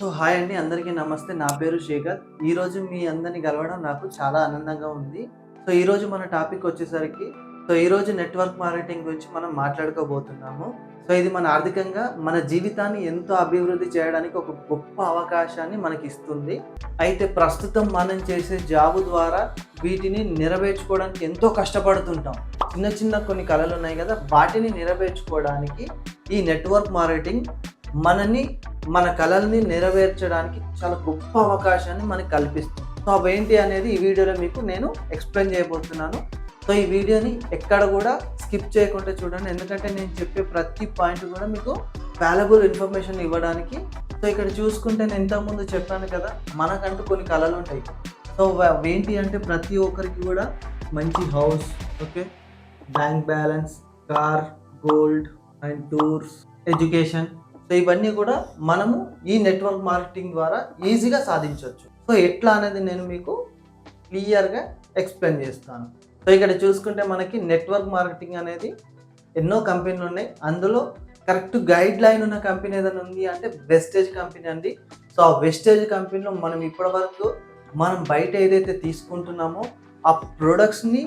So hi అండి అందరికీ నమస్తే. నా పేరు శేఖర్. ఈరోజు మీ అందరిని కలవడం నాకు చాలా ఆనందంగా ఉంది. సో ఈరోజు మన టాపిక్ వచ్చేసరికి సో ఈరోజు నెట్వర్క్ మార్కెటింగ్ గురించి మనం మాట్లాడుకోబోతున్నాము. సో ఇది మన ఆర్థికంగా మన జీవితాన్ని ఎంతో అభివృద్ధి చేయడానికి ఒక గొప్ప అవకాశాన్ని మనకి ఇస్తుంది అయితే ప్రస్తుతం మనం చేసే జాబు ద్వారా వీటిని నెరవేర్చుకోవడానికి ఎంతో కష్టపడుతుంటాం. చిన్న చిన్న కొన్ని కళలు ఉన్నాయి కదా వాటిని నెరవేర్చుకోవడానికి ఈ నెట్వర్క్ మార్కెటింగ్ మనని మన కళల్ని నెరవేర్చడానికి చాలా గొప్ప అవకాశాన్ని మనకి కల్పిస్తుంది. సో అవేంటి అనేది ఈ వీడియోలో మీకు నేను ఎక్స్ప్లెయిన్ చేయబోతున్నాను. సో ఈ వీడియోని ఎక్కడ కూడా స్కిప్ చేయకుండా చూడండి. ఎందుకంటే నేను చెప్పే ప్రతి పాయింట్ కూడా మీకు వాల్యుబుల్ ఇన్ఫర్మేషన్ ఇవ్వడానికి. సో ఇక్కడ చూసుకుంటే నేను ఇంతకుముందు చెప్పాను కదా మనకంటూ కొన్ని కళలు ఉంటాయి. సో అవి ఏంటి అంటే ప్రతి ఒక్కరికి కూడా మంచి house okay? Bank balance car gold and tours education so ఇవన్నీ కూడా మనము ఈ నెట్వర్క్ మార్కెటింగ్ ద్వారా ఈజీగా సాధించవచ్చు. సో ఎట్లా అనేది నేను మీకు క్లియర్గా ఎక్స్ప్లెయిన్ చేస్తాను. సో ఇక్కడ చూసుకుంటే మనకి నెట్వర్క్ మార్కెటింగ్ అనేది ఎన్నో కంపెనీలు ఉన్నాయి. అందులో కరెక్ట్ గైడ్ లైన్ ఉన్న కంపెనీ ఏదైనా ఉంది అంటే వెస్టేజ్ కంపెనీ అండి. సో ఆ వెస్టేజ్ కంపెనీలో మనం ఇప్పటి వరకు మనం బయట ఏదైతే తీసుకుంటున్నామో ఆ ప్రొడక్ట్స్ని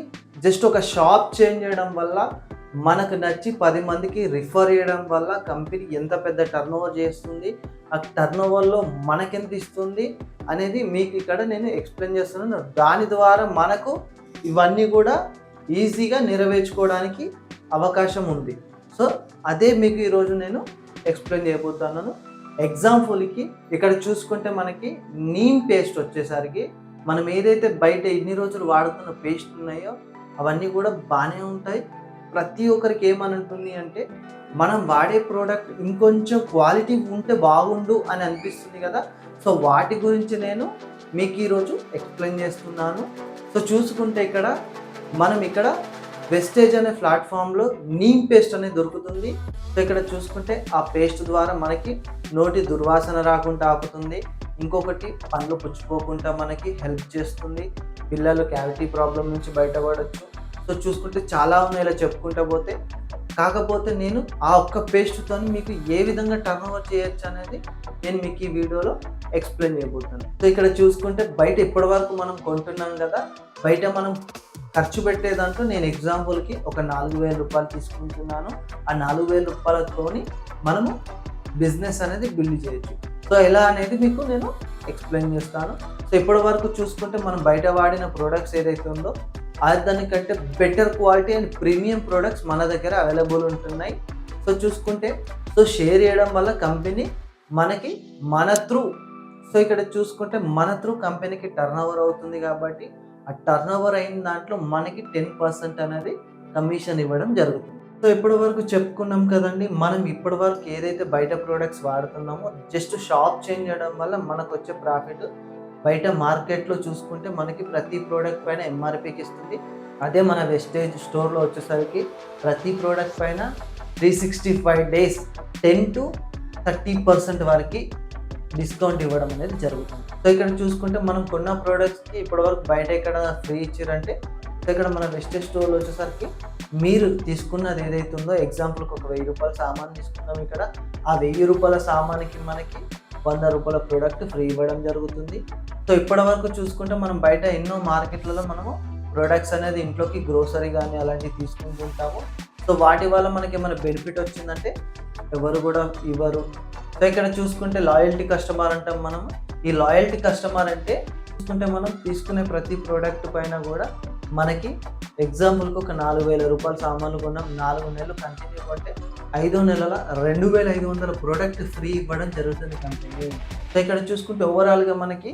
జస్ట్ ఒక షాప్ చేంజ్ చేయడం వల్ల మనకు నచ్చి పది మందికి రిఫర్ చేయడం వల్ల కంపెనీ ఎంత పెద్ద టర్న్ ఓవర్ చేస్తుంది ఆ టర్న్ ఓవర్లో మనకెంత ఇస్తుంది అనేది మీకు ఇక్కడ నేను ఎక్స్ప్లెయిన్ చేస్తున్నాను. దాని ద్వారా మనకు ఇవన్నీ కూడా ఈజీగా నెరవేర్చుకోవడానికి అవకాశం ఉంది. సో అదే మీకు ఈరోజు నేను ఎక్స్ప్లెయిన్ చేయబోతున్నాను. ఎగ్జాంపుల్కి ఇక్కడ చూసుకుంటే మనకి నీమ్ పేస్ట్ వచ్చేసరికి మనం ఏదైతే బయట ఇన్ని రోజులు వాడుతున్న పేస్ట్ ఉన్నాయో అవన్నీ కూడా బాగానే ఉంటాయి. ప్రతి ఒక్కరికి ఏమని ఉంటుంది అంటే మనం వాడే ప్రోడక్ట్ ఇంకొంచెం క్వాలిటీ ఉంటే బాగుండు అని అనిపిస్తుంది కదా. సో వాటి గురించి నేను మీకు ఈరోజు ఎక్స్ప్లెయిన్ చేస్తున్నాను. సో చూసుకుంటే ఇక్కడ మనం ఇక్కడ వెస్టేజ్ అనే ప్లాట్ఫామ్లో నీమ్ పేస్ట్ అనేది దొరుకుతుంది. సో ఇక్కడ చూసుకుంటే ఆ పేస్ట్ ద్వారా మనకి నోటి దుర్వాసన రాకుండా ఆపుతుంది. ఇంకొకటి పండ్లు పుచ్చిపోకుండా మనకి హెల్ప్ చేస్తుంది. పిల్లలు క్యావిటీ ప్రాబ్లం నుంచి బయటపడవచ్చు సో చూసుకుంటే చాలా ఉన్నాయి ఇలా చెప్పుకుంటా పోతే. కాకపోతే నేను ఆ ఒక్క పేస్ట్తో మీకు ఏ విధంగా టర్న్ ఓవర్ చేయొచ్చు అనేది నేను మీకు ఈ వీడియోలో ఎక్స్ప్లెయిన్ చేయబోతున్నాను. సో ఇక్కడ చూసుకుంటే బయట ఇప్పటి వరకు మనం కొంటున్నాం కదా బయట మనం ఖర్చు పెట్టే దాంట్లో నేను ఎగ్జాంపుల్కి ఒక నాలుగు వేల రూపాయలు తీసుకుంటున్నాను. ఆ నాలుగు వేల రూపాయలతోని మనము బిజినెస్ అనేది బిల్డ్ చేయొచ్చు. సో ఎలా అనేది మీకు నేను ఎక్స్ప్లెయిన్ చేస్తాను. సో ఇప్పటి వరకు చూసుకుంటే మనం బయట వాడిన ప్రోడక్ట్స్ ఏదైతే ఉందో దానికంటే better quality and premium products మన దగ్గర అవైలబుల్ ఉంటున్నాయి. సో చూసుకుంటే సో షేర్ చేయడం వల్ల కంపెనీ మనకి మన త్రూ సో ఇక్కడ చూసుకుంటే మన త్రూ కంపెనీకి టర్న్ ఓవర్ అవుతుంది కాబట్టి ఆ టర్న్ ఓవర్ అయిన దాంట్లో మనకి టెన్ పర్సెంట్ అనేది కమిషన్ ఇవ్వడం జరుగుతుంది. సో ఇప్పటి వరకు చెప్పుకున్నాం కదండి మనం ఇప్పటి వరకు ఏదైతే బయట ప్రోడక్ట్స్ వాడుతున్నామో జస్ట్ షాప్ చేంజ్ చేయడం వల్ల మనకు వచ్చే ప్రాఫిట్ బయట మార్కెట్లో చూసుకుంటే మనకి ప్రతి ప్రోడక్ట్ పైన ఎంఆర్పికి ఇస్తుంది. అదే మన వెస్టేజ్ స్టోర్లో వచ్చేసరికి ప్రతి ప్రోడక్ట్ పైన three sixty five days ten to thirty percent వరకు డిస్కౌంట్ ఇవ్వడం అనేది జరుగుతుంది. సో ఇక్కడ చూసుకుంటే మనం కొన్న ప్రోడక్ట్స్కి ఇప్పటివరకు బయట ఎక్కడ ఫ్రీ ఇచ్చారంటే సో ఇక్కడ మన వెస్టేజ్ స్టోర్లో వచ్చేసరికి మీరు తీసుకున్నది ఏదైతే ఉందో ఎగ్జాంపుల్కి ఒక వెయ్యి రూపాయల సామాన్ తీసుకున్నాం ఇక్కడ. ఆ వెయ్యి రూపాయల సామాన్కి మనకి వంద రూపాయల ప్రోడక్ట్ ఫ్రీ ఇవ్వడం జరుగుతుంది. సో ఇప్పటి వరకు చూసుకుంటే మనం బయట ఎన్నో మార్కెట్లలో మనము ప్రొడక్ట్స్ అనేది ఇంట్లోకి గ్రోసరీ కానీ అలాంటివి తీసుకుంటుంటాము సో వాటి వల్ల మనకి ఏమైనా బెనిఫిట్ వచ్చిందంటే ఎవరు కూడా ఇవ్వరు. సో ఇక్కడ చూసుకుంటే లాయల్టీ కస్టమర్ అంటాం మనం ఈ లాయల్టీ కస్టమర్ అంటే చూసుకుంటే మనం తీసుకునే ప్రతి ప్రోడక్ట్ పైన కూడా మనకి ఎగ్జాంపుల్కి ఒక నాలుగు వేల రూపాయల సామాన్లు కొన్నాం. నాలుగు నెలలు కంటిన్యూ కొంటే ఐదో నెలల రెండు వేల ఐదు వందల ప్రోడక్ట్ ఫ్రీ ఇవ్వడం జరుగుతుంది కంపెనీ. సో ఇక్కడ చూసుకుంటే ఓవరాల్గా మనకి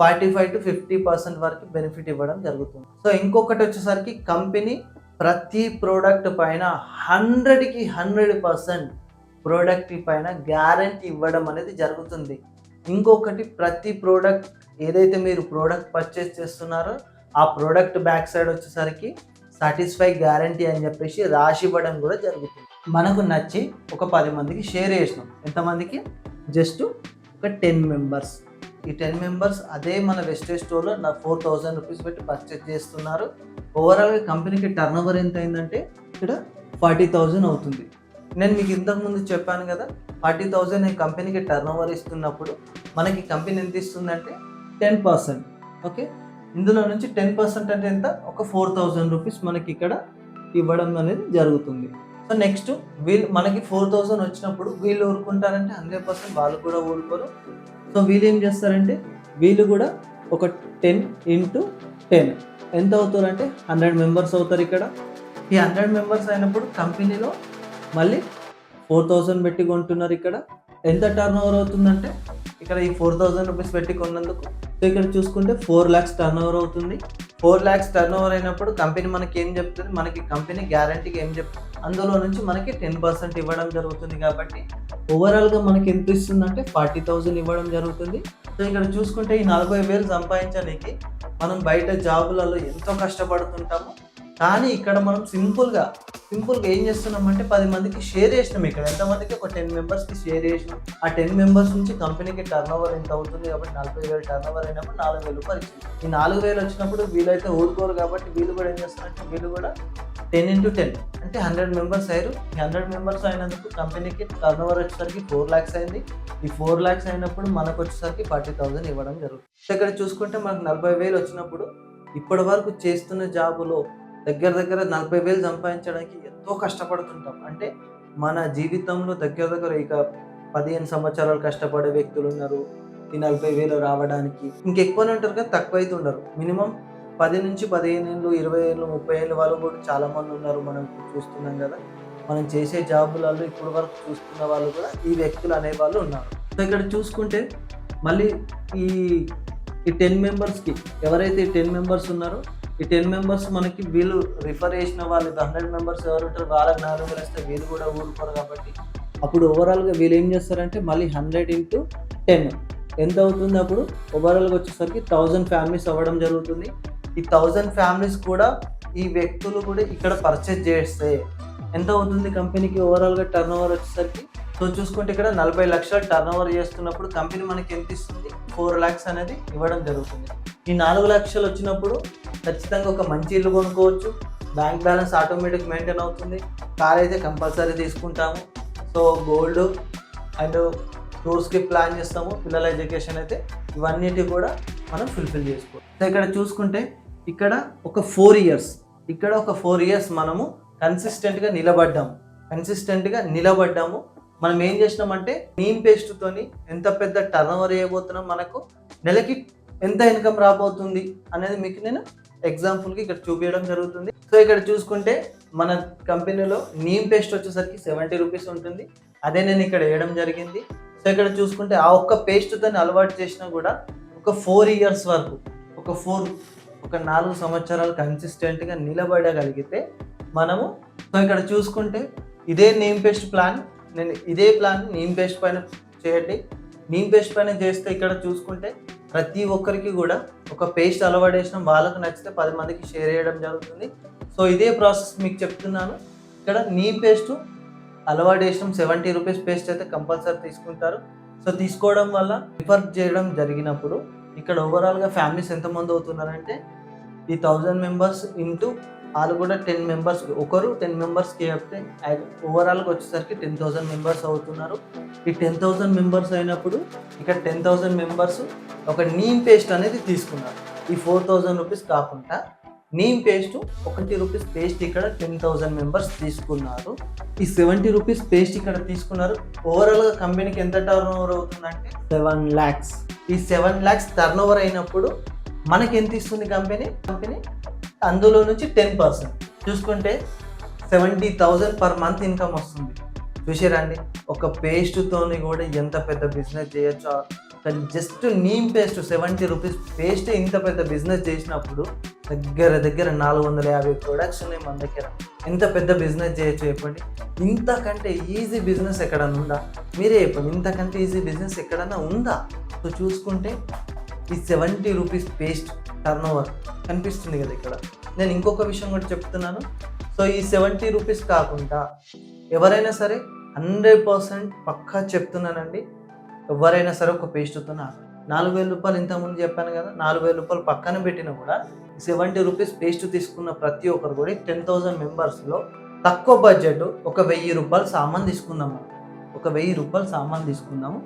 forty five to fifty percent వరకు బెనిఫిట్ ఇవ్వడం జరుగుతుంది. సో ఇంకొకటి వచ్చేసరికి కంపెనీ ప్రతి ప్రోడక్ట్ పైన హండ్రెడ్కి హండ్రెడ్ పర్సెంట్ ప్రోడక్ట్ పైన గ్యారంటీ ఇవ్వడం అనేది జరుగుతుంది. ఇంకొకటి ప్రతి ప్రోడక్ట్ ఏదైతే మీరు ప్రోడక్ట్ పర్చేస్ చేస్తున్నారో ఆ ప్రోడక్ట్ బ్యాక్ సైడ్ వచ్చేసరికి సాటిస్ఫై గ్యారంటీ అని చెప్పేసి రాసి ఇవ్వడం కూడా జరుగుతుంది. మనకు నచ్చి ఒక పది మందికి షేర్ చేసినాం. ఎంతమందికి జస్ట్ ఒక టెన్ మెంబర్స్ ఈ టెన్ మెంబర్స్ అదే మన వెస్టేజ్ స్టోర్లో నా ఫోర్ థౌజండ్ రూపీస్ పెట్టి పర్చేస్ చేస్తున్నారు. ఓవరాల్గా కంపెనీకి టర్న్ ఓవర్ ఎంత అయిందంటే ఇక్కడ ఫార్టీ థౌజండ్ అవుతుంది. నేను మీకు ఇంతకుముందు చెప్పాను కదా ఫార్టీ థౌజండ్ నేను కంపెనీకి టర్న్ ఓవర్ ఇస్తున్నప్పుడు మనకి కంపెనీ ఎంత ఇస్తుందంటే టెన్ పర్సెంట్ ఓకే ఇందులో నుంచి టెన్ పర్సెంట్ అంటే ఎంత? ఒక ఫోర్ థౌజండ్ రూపీస్ మనకి ఇక్కడ ఇవ్వడం అనేది జరుగుతుంది. సో నెక్స్ట్ వీళ్ళు మనకి ఫోర్ థౌజండ్ వచ్చినప్పుడు వీళ్ళు ఊరుకుంటారంటే హండ్రెడ్ పర్సెంట్ వాళ్ళు కూడా ఊరుకోరు. సో వీళ్ళు ఏం చేస్తారంటే వీళ్ళు కూడా ఒక టెన్ ఇంటూ టెన్. ఎంత అవుతారంటే హండ్రెడ్ మెంబర్స్ అవుతారు ఇక్కడ. ఈ హండ్రెడ్ మెంబర్స్ అయినప్పుడు కంపెనీలో మళ్ళీ ఫోర్ థౌజండ్ పెట్టి కొంటున్నారు ఇక్కడ. ఎంత టర్న్ ఓవర్ అవుతుందంటే ఇక్కడ ఈ ఫోర్ థౌజండ్ రూపీస్ పెట్టి కొన్నందుకు సో ఇక్కడ చూసుకుంటే ఫోర్ ల్యాక్స్ టర్న్ ఓవర్ అవుతుంది. ఫోర్ ల్యాక్స్ టర్న్ ఓవర్ అయినప్పుడు కంపెనీ మనకి ఏం చెప్తుంది? మనకి కంపెనీ గ్యారంటీకి ఏం చెప్తుంది? అందులో నుంచి మనకి టెన్ పర్సెంట్ ఇవ్వడం జరుగుతుంది కాబట్టి ఓవరాల్గా మనకి ఎంత ఇస్తుందంటే ఫార్టీ థౌజండ్ ఇవ్వడం జరుగుతుంది. సో ఇక్కడ చూసుకుంటే ఈ నలభై వేలు సంపాదించడానికి మనం బయట జాబులలో ఎంతో కష్టపడుతుంటాము. కానీ ఇక్కడ మనం సింపుల్గా సింపుల్గా ఏం చేస్తున్నాం అంటే పది మందికి షేర్ చేసినాం ఇక్కడ. ఎంతమందికి ఒక టెన్ మెంబర్స్కి షేర్ చేసినాం. ఆ టెన్ మెంబర్స్ నుంచి కంపెనీకి టర్న్ ఓవర్ ఎంత అవుతుంది కాబట్టి నలభై వేలు టర్న్ ఓవర్ అయినప్పుడు నాలుగు వేలు రూపాయలు ఈ నాలుగు వేలు వచ్చినప్పుడు వీళ్ళైతే ఊరుకోరు కాబట్టి వీళ్ళు కూడా ఏం చేస్తారంటే వీళ్ళు కూడా టెన్ ఇంటూ టెన్ అంటే హండ్రెడ్ మెంబర్స్ అయ్యారు. ఈ హండ్రెడ్ మెంబర్స్ అయినందుకు కంపెనీకి టర్న్ ఓవర్ వచ్చేసరికి ఫోర్ ల్యాక్స్ అయింది. ఈ ఫోర్ ల్యాక్స్ అయినప్పుడు మనకు వచ్చేసరికి ఫార్టీ థౌసండ్ ఇవ్వడం జరుగుతుంది. ఇక్కడ చూసుకుంటే మనకు నలభై వేలు వచ్చినప్పుడు ఇప్పటి వరకు చేస్తున్న జాబులో దగ్గర దగ్గర నలభై వేలు సంపాదించడానికి ఎంతో కష్టపడుతుంటాం. అంటే మన జీవితంలో దగ్గర దగ్గర ఇక పదిహేను సంవత్సరాలు కష్టపడే వ్యక్తులు ఉన్నారు. ఈ నలభై వేలు రావడానికి ఇంకెక్కువనే ఉంటారు కదా తక్కువ అయితే ఉండరు. మినిమం పది నుంచి పదిహేను ఏళ్ళు ఇరవై ఏళ్ళు ముప్పై ఏళ్ళు వాళ్ళు కూడా చాలామంది ఉన్నారు మనం చూస్తున్నాం కదా. మనం చేసే జాబులలో ఇప్పటి వరకు చూస్తున్న వాళ్ళు కూడా ఈ వ్యక్తులు అనేవాళ్ళు ఉన్నారు. ఇక్కడ చూసుకుంటే మళ్ళీ ఈ ఈ టెన్ మెంబర్స్కి ఎవరైతే ఈ టెన్ మెంబర్స్ ఉన్నారో ఈ టెన్ మెంబర్స్ మనకి వీళ్ళు రిఫర్ చేసిన వాళ్ళు హండ్రెడ్ మెంబర్స్ ఎవరు ఉంటారు వాళ్ళకి నాలుగు వేస్తే వీళ్ళు కూడా ఊరుకోరు కాబట్టి అప్పుడు ఓవరాల్గా వీళ్ళు ఏం చేస్తారంటే మళ్ళీ హండ్రెడ్ ఇంటూ టెన్ ఎంత అవుతుంది అప్పుడు? ఓవరాల్గా వచ్చేసరికి థౌజండ్ ఫ్యామిలీస్ అవ్వడం జరుగుతుంది. ఈ థౌజండ్ ఫ్యామిలీస్ కూడా ఈ వ్యక్తులు కూడా ఇక్కడ పర్చేజ్ చేస్తే ఎంత అవుతుంది కంపెనీకి ఓవరాల్గా టర్న్ ఓవర్ వచ్చేసరికి సో చూసుకుంటే ఇక్కడ నలభై లక్షలు టర్న్ ఓవర్ చేస్తున్నప్పుడు కంపెనీ మనకి ఎంత ఇస్తుంది? ఫోర్ ల్యాక్స్ అనేది ఇవ్వడం జరుగుతుంది. ఈ నాలుగు లక్షలు వచ్చినప్పుడు ఖచ్చితంగా ఒక మంచి ఇల్లు కొనుక్కోవచ్చు. బ్యాంక్ బ్యాలెన్స్ ఆటోమేటిక్ మెయింటైన్ అవుతుంది. కార్ అయితే కంపల్సరీ తీసుకుంటాము. సో గోల్డ్ అండ్ టూర్స్కి ప్లాన్ చేస్తాము. పిల్లల ఎడ్యుకేషన్ అయితే ఇవన్నిటి కూడా మనం ఫుల్ఫిల్ చేసుకోవాలి. సో ఇక్కడ చూసుకుంటే ఇక్కడ ఒక ఫోర్ ఇయర్స్ ఇక్కడ ఒక ఫోర్ ఇయర్స్ మనము కన్సిస్టెంట్గా నిలబడ్డాము. కన్సిస్టెంట్గా నిలబడ్డాము. మనం ఏం చేసినామంటే నీమ్ పేస్ట్తోని ఎంత పెద్ద టర్న్ ఓవర్ చేయబోతున్నాం మనకు? నెలకి ఎంత ఇన్కమ్ రాబోతుంది అనేది మీకు నేను ఎగ్జాంపుల్కి ఇక్కడ చూపించడం జరుగుతుంది. సో ఇక్కడ చూసుకుంటే మన కంపెనీలో నీమ్ పేస్ట్ వచ్చేసరికి సెవెంటీ రూపీస్ ఉంటుంది. అదే నేను ఇక్కడ వేయడం జరిగింది. సో ఇక్కడ చూసుకుంటే ఆ ఒక్క పేస్ట్తో అలవాటు చేసినా కూడా ఒక ఫోర్ ఇయర్స్ వరకు ఒక ఫోర్ ఒక నాలుగు సంవత్సరాలు కన్సిస్టెంట్గా నిలబడగలిగితే మనము సో ఇక్కడ చూసుకుంటే ఇదే నేమ్ పేస్ట్ ప్లాన్ నేను ఇదే ప్లాన్ నేమ్ పేస్ట్ పైన చేయండి. నీమ్ పేస్ట్ పైన చేస్తే ఇక్కడ చూసుకుంటే ప్రతి ఒక్కరికి కూడా ఒక పేస్ట్ అలవాటేసిన వాళ్ళకు నచ్చితే పది మందికి షేర్ చేయడం జరుగుతుంది. సో ఇదే ప్రాసెస్ మీకు చెప్తున్నాను. ఇక్కడ నీ పేస్ట్ అలవాటేసిన సెవెంటీ రూపీస్ పేస్ట్ అయితే కంపల్సరీ తీసుకుంటారు. సో తీసుకోవడం వల్ల రిఫర్ చేయడం జరిగినప్పుడు ఇక్కడ ఓవరాల్గా ఫ్యామిలీస్ ఎంతమంది అవుతున్నారంటే ఈ థౌజండ్ మెంబర్స్ ఇంటూ వాళ్ళు కూడా టెన్ మెంబర్స్ ఒకరు టెన్ మెంబర్స్కి చెప్తే ఓవరాల్గా వచ్చేసరికి టెన్ థౌసండ్ మెంబర్స్ అవుతున్నారు. ఈ టెన్ థౌసండ్ మెంబర్స్ అయినప్పుడు ఇక్కడ టెన్ థౌసండ్ మెంబర్స్ ఒక నీమ్ పేస్ట్ అనేది తీసుకున్నారు. ఈ ఫోర్ థౌజండ్ రూపీస్ కాకుండా నీమ్ పేస్ట్ ఒకటి రూపీస్ పేస్ట్ ఇక్కడ టెన్ థౌసండ్ మెంబర్స్ తీసుకున్నారు. ఈ సెవెంటీ రూపీస్ పేస్ట్ ఇక్కడ తీసుకున్నారు. ఓవరాల్గా కంపెనీకి ఎంత టర్న్ ఓవర్ అవుతుందంటే సెవెన్ ల్యాక్స్ ఈ సెవెన్ ల్యాక్స్ టర్న్ ఓవర్ అయినప్పుడు మనకి ఎంత ఇస్తుంది కంపెనీ కంపెనీ అందులో నుంచి టెన్ పర్సెంట్. చూసుకుంటే seventy thousand per month income వస్తుంది. చూసారండి ఒక పేస్ట్తోని కూడా ఎంత పెద్ద business చేయొచ్చో? Just neem paste seventy rupees paste ఇంత పెద్ద బిజినెస్ చేసినప్పుడు దగ్గర దగ్గర నాలుగు వందల యాభై ప్రొడక్ట్స్ ఉన్నాయి మన దగ్గర. ఎంత పెద్ద బిజినెస్ చేయొచ్చు చెప్పండి. ఇంతకంటే ఈజీ బిజినెస్ ఎక్కడన్నా ఉందా? మీరే చెప్పండి ఇంతకంటే ఈజీ బిజినెస్ ఎక్కడన్నా ఉందా? సో చూసుకుంటే ఈ seventy rupees paste turn over కనిపిస్తుంది కదా ఇక్కడ. నేను ఇంకొక విషయం కూడా చెప్తున్నాను. సో ఈ సెవెంటీ రూపీస్ కాకుండా ఎవరైనా సరే హండ్రెడ్ పర్సెంట్ పక్కా చెప్తున్నానండి. ఎవరైనా సరే ఒక పేస్ట్తో నాలుగు వేల రూపాయలు ఇంతకుముందు చెప్పాను కదా నాలుగు వేల రూపాయలు పక్కన పెట్టినా కూడా సెవెంటీ రూపీస్ పేస్ట్ తీసుకున్న ప్రతి ఒక్కరు కూడా టెన్ థౌజండ్ మెంబర్స్లో తక్కువ బడ్జెట్ ఒక వెయ్యి రూపాయలు సామాన్ తీసుకుందాము. ఒక వెయ్యి రూపాయలు సామాన్ తీసుకుందాము.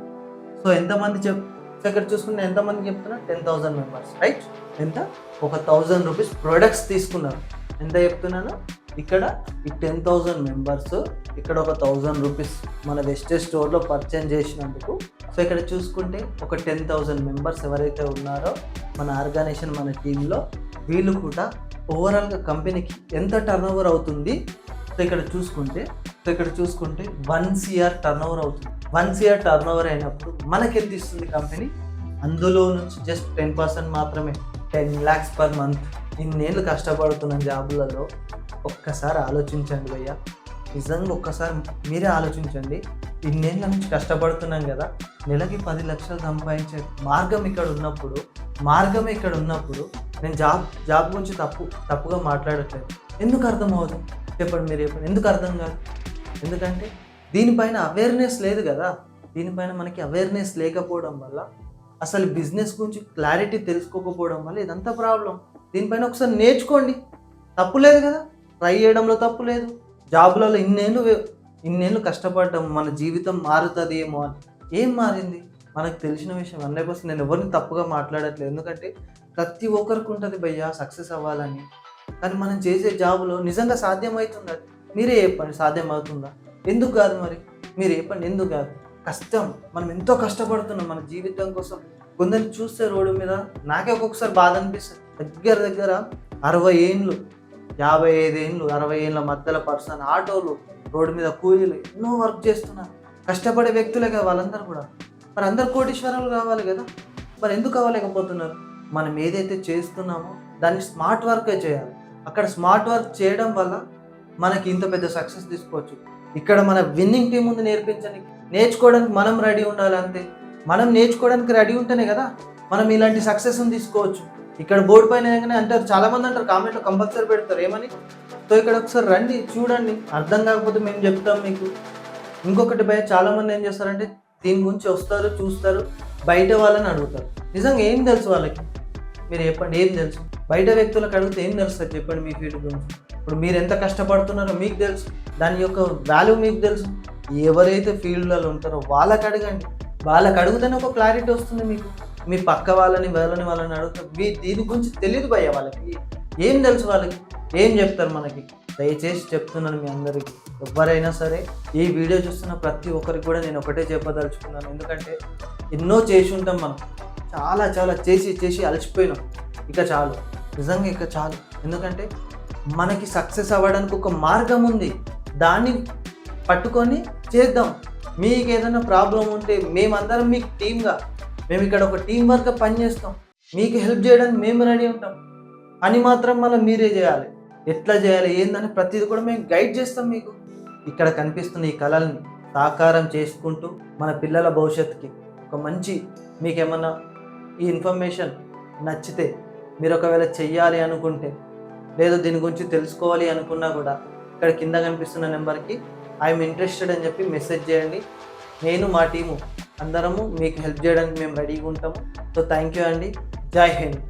సో ఎంతమంది చెప్ సో ఇక్కడ చూసుకుంటే ఎంతమంది చెప్తున్నా టెన్ థౌసండ్ మెంబర్స్ రైట్? ఎంత? ఒక థౌజండ్ రూపీస్ ప్రొడక్ట్స్ తీసుకున్నారు. ఎంత చెప్తున్నాను? ఇక్కడ ఈ టెన్ థౌజండ్ మెంబర్స్ ఇక్కడ ఒక థౌజండ్ రూపీస్ మన వెస్టేజ్ స్టోర్లో పర్చేజ్ చేసినందుకు. సో ఇక్కడ చూసుకుంటే ఒక టెన్ థౌజండ్ మెంబర్స్ ఎవరైతే ఉన్నారో మన ఆర్గనైజేషన్ మన టీంలో వీళ్ళు కూడా ఓవరాల్గా కంపెనీకి ఎంత టర్న్ అవుతుంది? సో ఇక్కడ చూసుకుంటే సో ఇక్కడ చూసుకుంటే వన్ సిఆర్ టర్న్ ఓవర్ అవుతుంది. వన్ సిఆర్ టర్న్ ఓవర్ అయినప్పుడు మనకి ఎంత ఇస్తుంది కంపెనీ అందులో నుంచి జస్ట్ టెన్ పర్సెంట్ మాత్రమే. టెన్ ల్యాక్స్ పర్ మంత్ ఇన్నేళ్ళు కష్టపడుతున్న జాబులలో ఒక్కసారి ఆలోచించండి భయ్య. నిజంగా ఒక్కసారి మీరే ఆలోచించండి. ఇన్నేళ్ళ నుంచి కష్టపడుతున్నాం కదా నెలకి పది లక్షలు సంపాదించే మార్గం ఇక్కడ ఉన్నప్పుడు మార్గం ఇక్కడ ఉన్నప్పుడు నేను జాబ్ జాబ్ గురించి తప్పు తప్పుగా మాట్లాడట్లేదు. ఎందుకు అర్థం అవుతుంది చెప్పండి మీరు చెప్పండి. ఎందుకు అర్థం కాదు? ఎందుకంటే దీనిపైన అవేర్నెస్ లేదు కదా. దీనిపైన మనకి అవేర్నెస్ లేకపోవడం వల్ల అసలు బిజినెస్ గురించి క్లారిటీ తెలుసుకోకపోవడం వల్ల ఇదంతా ప్రాబ్లం దీనిపైన ఒకసారి నేర్చుకోండి. తప్పు లేదు కదా. ట్రై చేయడంలో తప్పు లేదు. జాబులలో ఇన్నేళ్ళు ఇన్నేళ్ళు కష్టపడటం మన జీవితం మారుతుంది ఏమో అని. ఏం మారింది? మనకు తెలిసిన విషయం హండ్రెడ్ పర్సెంట్ నేను ఎవరిని తప్పుగా మాట్లాడట్లేదు. ఎందుకంటే ప్రతి ఒక్కరికి ఉంటుంది భయ్యా సక్సెస్ అవ్వాలని. కానీ మనం చేసే జాబులో నిజంగా సాధ్యమవుతుందా? మీరే చెప్పండి సాధ్యం అవుతుందా ఎందుకు కాదు మరి? మీరు చెప్పండి ఎందుకు కాదు? కష్టం మనం ఎంతో కష్టపడుతున్నాం మన జీవితం కోసం. కొందరిని చూస్తే రోడ్డు మీద నాకే ఒక్కొక్కసారి బాధ అనిపిస్తుంది. దగ్గర దగ్గర అరవై ఏండ్లు యాభై ఐదు ఏండ్లు అరవై ఏండ్ల మధ్యలో పర్సన్ ఆటోలు రోడ్డు మీద కూలీలు ఎన్నో వర్క్ చేస్తున్నారు. కష్టపడే వ్యక్తులే కదా వాళ్ళందరూ కూడా. మరి అందరు కోటీశ్వరాలు కావాలి కదా? మరి ఎందుకు కావలేకపోతున్నారు మనం ఏదైతే చేస్తున్నామో దాన్ని స్మార్ట్ వర్కే చేయాలి. అక్కడ స్మార్ట్ వర్క్ చేయడం వల్ల మనకి ఇంత పెద్ద సక్సెస్ తీసుకోవచ్చు. ఇక్కడ మన విన్నింగ్ టీం ఉంది నేర్పించడానికి నేర్చుకోవడానికి మనం రెడీ ఉండాలి అంతే. మనం నేర్చుకోవడానికి రెడీ ఉంటేనే కదా మనం ఇలాంటి సక్సెస్ తీసుకోవచ్చు. ఇక్కడ బోర్డు పైన ఏమని అంటారు చాలామంది అంటారు కామెంట్లో కంపల్సరీ పెడతారు. ఏమని? సో ఇక్కడ ఒకసారి రండి చూడండి. అర్థం కాకపోతే మేము చెప్తాం మీకు. ఇంకొకటి భయ చాలామంది ఏం చేస్తారంటే దీని గురించి వస్తారు చూస్తారు బయట వాళ్ళని అడుగుతారు. నిజంగా ఏం తెలుసు వాళ్ళకి? మీరు చెప్పండి ఏం తెలుసు? బయట వ్యక్తులకు అడిగితే ఏం తెలుస్తుంది చెప్పండి మీ ఫీల్డ్ గురించి? ఇప్పుడు మీరు ఎంత కష్టపడుతున్నారో మీకు తెలుసు. దాని యొక్క వాల్యూ మీకు తెలుసు. ఎవరైతే ఫీల్డ్లలో ఉంటారో వాళ్ళకి అడగండి. వాళ్ళకి అడిగితేనే ఒక క్లారిటీ వస్తుంది మీకు. మీ పక్క వాళ్ళని వాళ్ళని వాళ్ళని అడిగితే మీ దీని గురించి తెలియదు భయ్య వాళ్ళకి. ఏం తెలుసు వాళ్ళకి? ఏం చెప్తారు మనకి? దయచేసి చెప్తున్నాను మీ అందరికీ. ఎవరైనా సరే ఈ వీడియో చూస్తున్న ప్రతి ఒక్కరికి కూడా నేను ఒకటే చెప్పదలుచుకున్నాను. ఎందుకంటే ఎన్నో చేసి ఉంటాం మనం. చాలా చాలా చేసి చేసి అలసిపోయినాం. ఇక చాలు. నిజంగా ఇక చాలు. ఎందుకంటే మనకి సక్సెస్ అవ్వడానికి ఒక మార్గం ఉంది. దాన్ని పట్టుకొని చేద్దాం. మీకు ఏదైనా ప్రాబ్లం ఉంటే మేమందరం మీకు టీమ్గా మేము ఇక్కడ ఒక టీం వర్క్ పనిచేస్తాం. మీకు హెల్ప్ చేయడానికి మేము రెడీ ఉంటాం. అని మాత్రం మనం మీరే చేయాలి. ఎట్లా చేయాలి ఏందని ప్రతిదీ కూడా మేము గైడ్ చేస్తాం మీకు. ఇక్కడ కనిపిస్తున్న ఈ కళల్ని సాకారం చేసుకుంటూ మన పిల్లల భవిష్యత్తుకి ఒక మంచి మీకేమన్నా ఈ ఇన్ఫర్మేషన్ నచ్చితే మీరు ఒకవేళ చెయ్యాలి అనుకుంటే లేదు దీని గురించి తెలుసుకోవాలి అనుకున్నా కూడా ఇక్కడ కింద కనిపిస్తున్న నెంబర్కి ఐఎమ్ ఇంట్రెస్టెడ్ అని చెప్పి మెసేజ్ చేయండి. నేను మా టీము అందరము మీకు హెల్ప్ చేయడానికి మేము రెడీగా ఉంటాము. సో థ్యాంక్ యూ అండి. జై హింద్.